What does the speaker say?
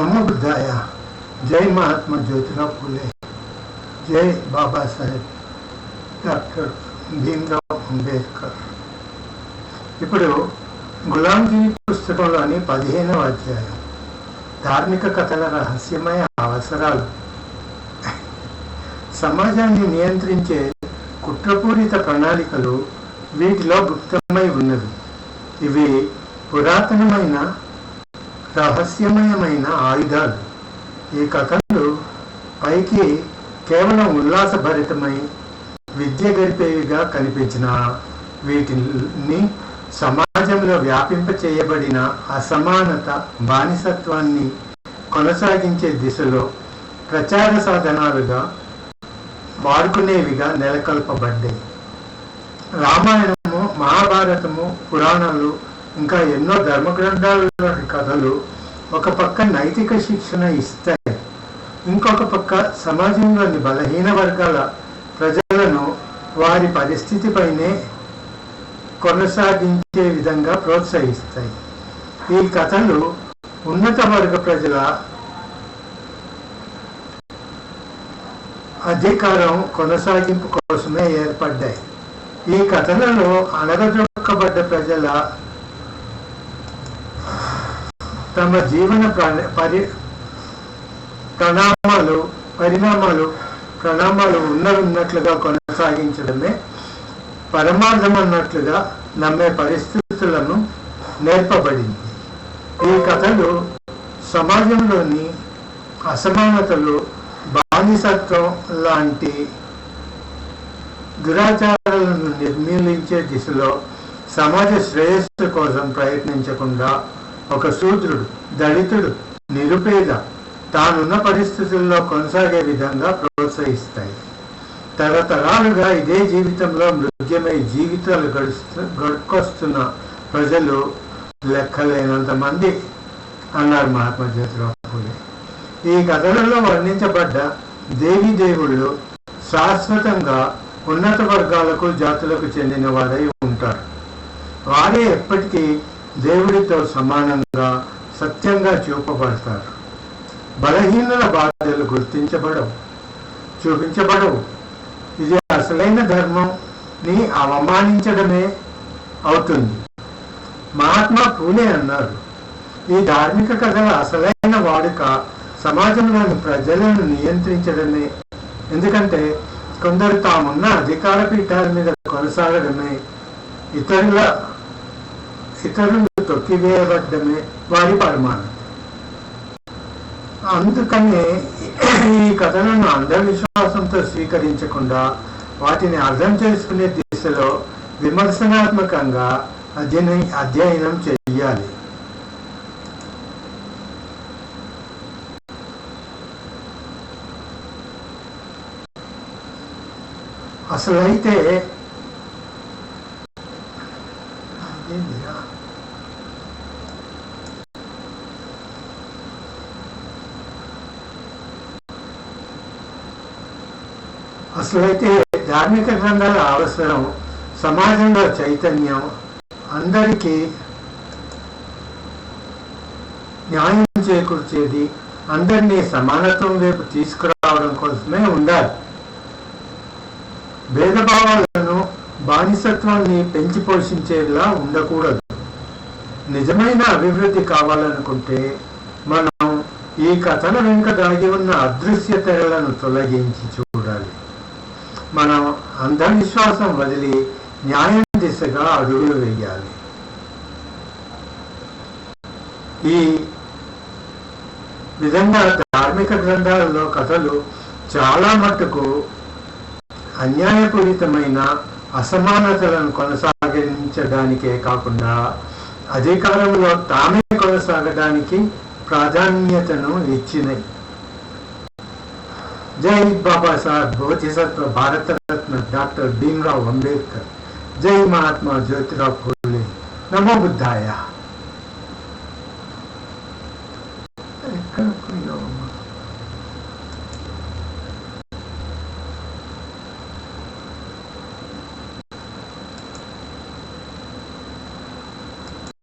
నమో జై మహాత్మ జ్యోతిరావు పూలే జై బాబాసాహెబ్ డాక్టర్ భీమ్రావ్ అంబేద్కర్ ఇప్పుడు గులాంజీ పుస్తకంలోని పదిహేనవ అధ్యాయం ధార్మిక కథల రహస్యమయ అవసరాలు సమాజాన్ని నియంత్రించే కుట్రపూరిత ప్రణాళికలు వీటిలో గుప్తమై ఉన్నవి ఇవి పురాతనమైన రహస్యమయమైన ఆయుధాలు. ఈ కథలు పైకి కేవలం ఉల్లాసభరితమై విద్య గడిపేవిగా కనిపించిన వీటిని సమాజంలో వ్యాపింప చేయబడిన అసమానత బానిసత్వాన్ని కొనసాగించే దిశలో ప్రచార సాధనాలుగా వాడుకునేవిగా నెలకొల్పబడ్డాయి. రామాయణము మహాభారతము పురాణాలు ఇంకా ఎన్నో ధర్మ ధర్మగ్రంథాలలోని కథలు ఒక పక్క నైతిక శిక్షణ ఇస్తాయి ఇంకొక పక్క సమాజంలోని బలహీన వర్గాల ప్రజలను వారి పరిస్థితిపైనే కొనసాగించే విధంగా ప్రోత్సహిస్తాయి. ఈ కథలు ఉన్నత వర్గ ప్రజల అధికారం కొనసాగింపు కోసమే ఏర్పడ్డాయి. ఈ కథలలో అణగదొక్కబడ్డ ప్రజల తమ జీవన పరి ప్రణామాలు పరిణామాలు ప్రణామాలు ఉన్న ఉన్నట్లుగా కొనసాగించడమే పరమార్థం అన్నట్లుగా నమ్మే పరిస్థితులను నేర్పబడింది. ఈ కథలు సమాజంలోని అసమానతలు బానిసత్వం లాంటి దురాచారాలను నిర్మూలించే దిశలో సమాజ శ్రేయస్సు కోసం ప్రయత్నించకుండా ఒక శూద్రుడు దళితుడు నిరుపేద తానున్న పరిస్థితుల్లో కొనసాగే విధంగా ప్రోత్సహిస్తాయి. తరతరాలుగా ఇదే జీవితంలో మృగ్యమై జీవితాలు గడుస్తూ గడుకొస్తున్న ప్రజలు లెక్కలేనంత మంది అన్నారు మహాత్మా జ్యోతిరావు పూలే. ఈ కథలలో వర్ణించబడ్డ దేవి దేవుళ్ళు శాశ్వతంగా ఉన్నత వర్గాలకు జాతులకు చెందిన వారై ఉంటారు. వారే ఎప్పటికీ దేవుడితో సమానంగా సత్యంగా చూపబడతారు. బలహీనుల బాధలు గుర్తించబడవు చూపించబడవు. ఇది అసలైన ధర్మంని అవమానించడమే అవుతుంది. మహాత్మా పూలే అన్నారు. ఈ ధార్మిక కథల అసలైన వాడుక సమాజంలోని ప్రజలను నియంత్రించడమే. ఎందుకంటే కొందరు తామున్న అధికార పీఠాల మీద కొనసాగడమే ఇతరుల ఇతరులు తొక్కివేయబడ్డమే వారి పరమానం అందుకనే ఈ కథలను అంధవిశ్వాసంతో స్వీకరించకుండా వాటిని అర్థం చేసుకునే దిశలో విమర్శనాత్మకంగా అధ్యయన అధ్యయనం చెయ్యాలి అసలైతే అదేందిరా? అసలైతే ధార్మిక గ్రంథాల అవసరం సమాజంలో చైతన్యం అందరికీ న్యాయం చేకూర్చేది అందరినీ సమానత్వం వైపు తీసుకురావడం కోసమే ఉండాలి భేదభావాలు బానిసత్వాన్ని పెంచి పోషించేలా ఉండకూడదు. నిజమైన అభివృద్ధి కావాలనుకుంటే మనం ఈ కథల వెనుక దాగి ఉన్న అదృశ్య తెరలను తొలగించి చూడాలి. మనం అంధవిశ్వాసం వదిలి న్యాయం దిశగా అడుగులు వేయాలి. ఈ విధంగా ధార్మిక గ్రంథాలలో కథలు చాలా మట్టుకు అన్యాయపూరితమైన అసమానతలను కొనసాగించడానికే కాకుండా అధికారంలో తామే కొనసాగడానికి ప్రాధాన్యతను ఇచ్చినాయి జై బాబాసాహెబ్ బోధిసత్వ భారతరత్న డాక్టర్ భీమ్రావ్ అంబేద్కర్. జై మహాత్మా జ్యోతిరావు ఫూలే నమో బుద్ధాయ.